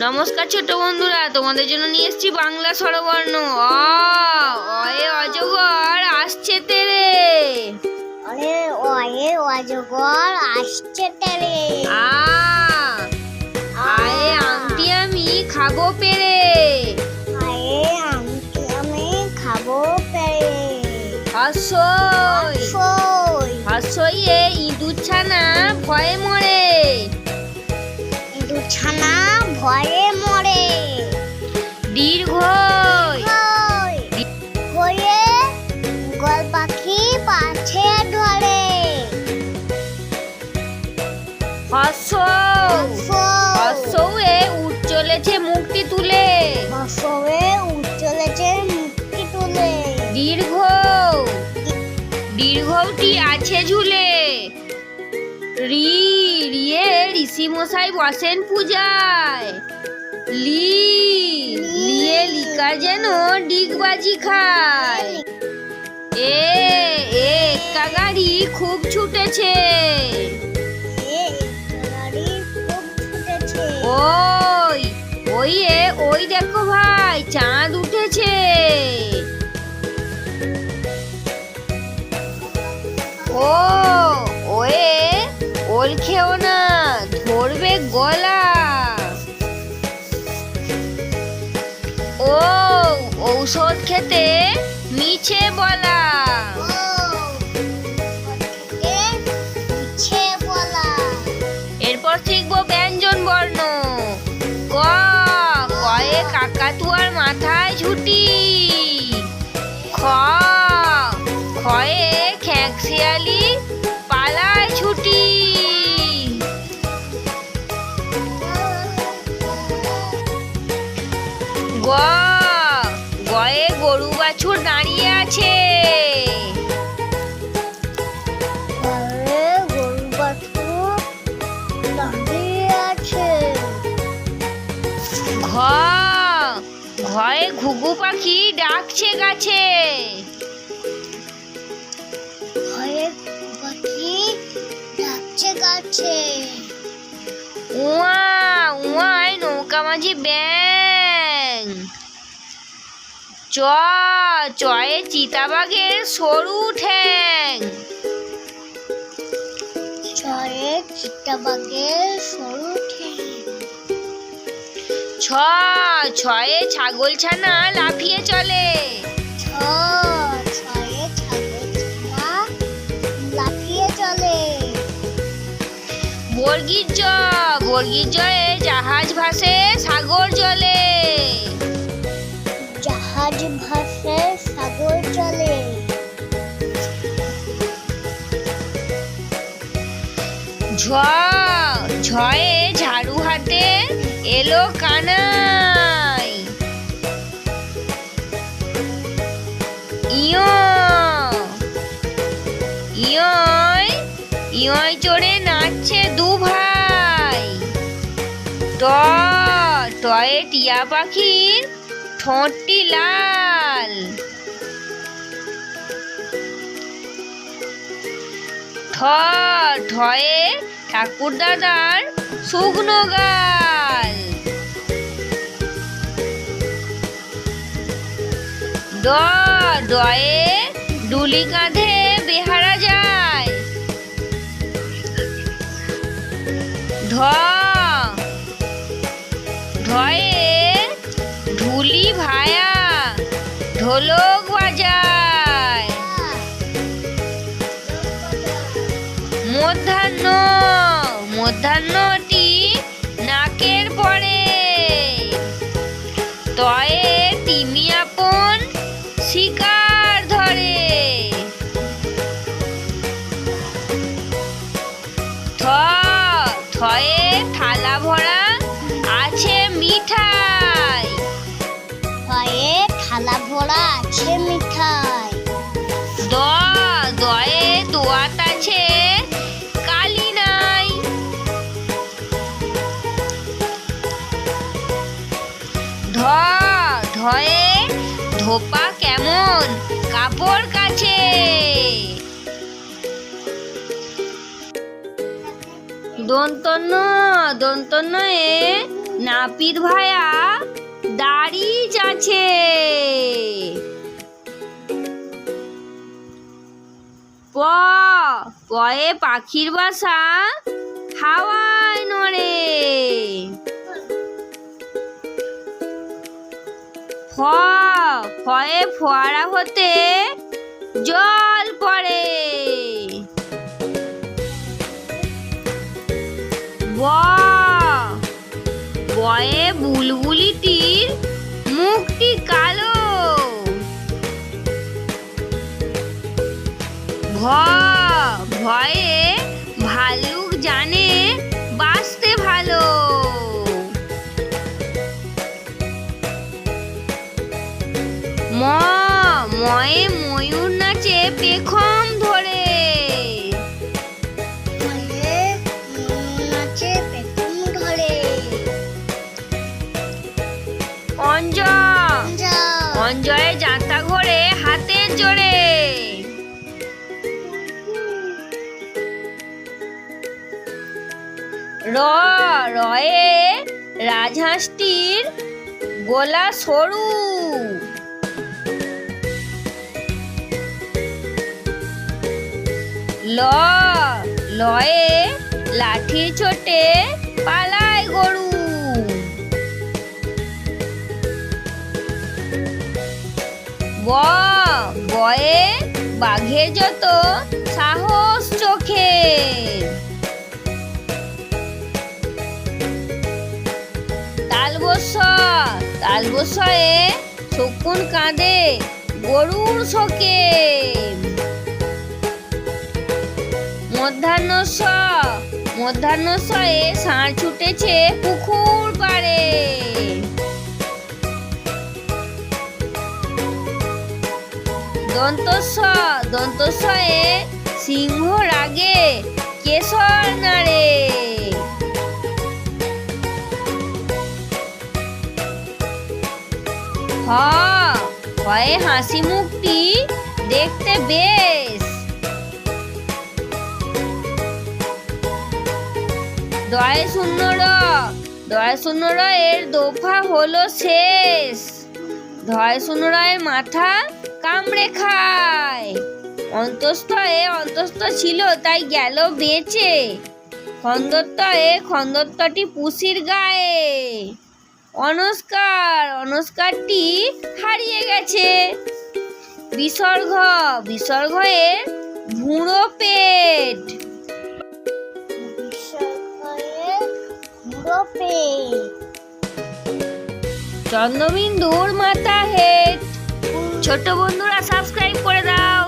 নমস্কার ছোট বন্ধুরা তোমাদের জন্য নিয়ে এসেছি বাংলা স্বরবর্ণ। অ এ অজগর আসছে তেরে। অজগর আসছে তেরে। আ ভয়ে মরে। দীর্ঘই। হই হয়ে গোল পাখি পাছে ধরে। হাসৌ হাসৌয়ে উঠ চলেছে মুক্তি তুলে। বসবে উচ্চলেছে মুক্তি তুলে। দীর্ঘ দীর্ঘটি আছে ঝুলে। রি ঋষি মশাই বসেন পূজায় লি লিয়ে লিকা যেন ডিগবাজি খায় এ এ এক্কা গাড়ি খুব ছুটেছে এ গাড়ি খুব ছুটেছে ওই ওই এ ওই দেখো ভাই চাঁদ উঠেছে ও ওয়ে ওল খেও না ধরবে গলা। ও ঔষধ খেতে মিছে বলা। গ। গয়ে গরু বাছুর দাঁড়িয়ে আছে। ঘ। ঘয়ে ঘুঘু পাখি ডাকছে গাছে। গাছে। উয়া উয়ায় নৌকা মাঝি ব্যাং। চ চয়ে চিতাবাঘের সরু ঠ্যাং। চরে চিতাবাগের সরু ঠেং ছ ছয়ে ছাগল ছানা লাফিয়ে চলে। ছ ছয়ে ছাগল ছানা লাফিয়ে চলে। বর্গির জ বর্গির জয়ে জাহাজ ভাসে সাগর জলে। ঝয়ে ঝাড়ু হাতে এলো কানাই। ইয় ইয়য় ইয়য় চড়ে নাচছে দু ভাই। ট, টয়ে টিয়া পাখির ঠোঁটটি লাল। ঠয়ে ঠাকুর দাদার শুকনো গাল। ড ডয়ে ডুলি কাঁধে বেহারা যায়। ঢ ঢয়ে ঢুলি ভায়া ঢোলক বাজায় থালা ভরা আছে মিঠাই। দ দয়ে দোয়াত আছে কালি নাই। ধ ধয়ে ধোপা কেমন কাপড় কাছে। দন্তন্য দন্তন্য এ নাপিত ভায়া দাঁড়িয়ে আছে প, পয়ে পাখির বাসা হাওয়ায় নড়ে। ফ, ফয়ে ফোয়ারা হতে জল পড়ে। বয়ে বুলবুলিটির ভ ভয়ে ভালুক জানে বাঁচতে ভালো। ম ময়ে ময়ূর নাচে পেখম ধরে। ফয়ে নাচে পেখম ধরে। অঞ্জ যা যাত্রা ঘোরে হাতের জোরে। র, রয়ে রাজহাঁসটির গোলা সরু। ল, লয়ে লাঠি ছোটে পালায় গরু। ব, বয়ে বাঘে যত সাহস চোখে। তালবস তালবসয়ে শকুন কাঁদে গরুর শোকে। মধ্যাহ্ন স মধ্যাহ্ন সয়ে ষাঁড় ছুটেছে পুকুর পাড়ে। দন্তস্ব দন্তস্বয়ে সিংহ রাগে কেশর নাড়ে। হয়ে হাসি মুখটি দেখতে বেশ। দয় শূন্য র, দয় শূন্য র এর দফা হলো শেষ। ধয় শূন্য রয়ের মাথা কামড়ে খায়। অন্তস্থয়ে অন্তস্থ ছিল, তাই গেল বেঁচে। খন্দত্বয়ে খন্দত্বটি পুষির গায়ে। অনস্কার অনস্কারটি হারিয়ে গেছে। বিসর্গ বিসর্গ এর ভুঁড়ো পেট। চন্দ্রবিন্দুর মাথা হেড ছোট বন্ধুরা সাবস্ক্রাইব করে দাও।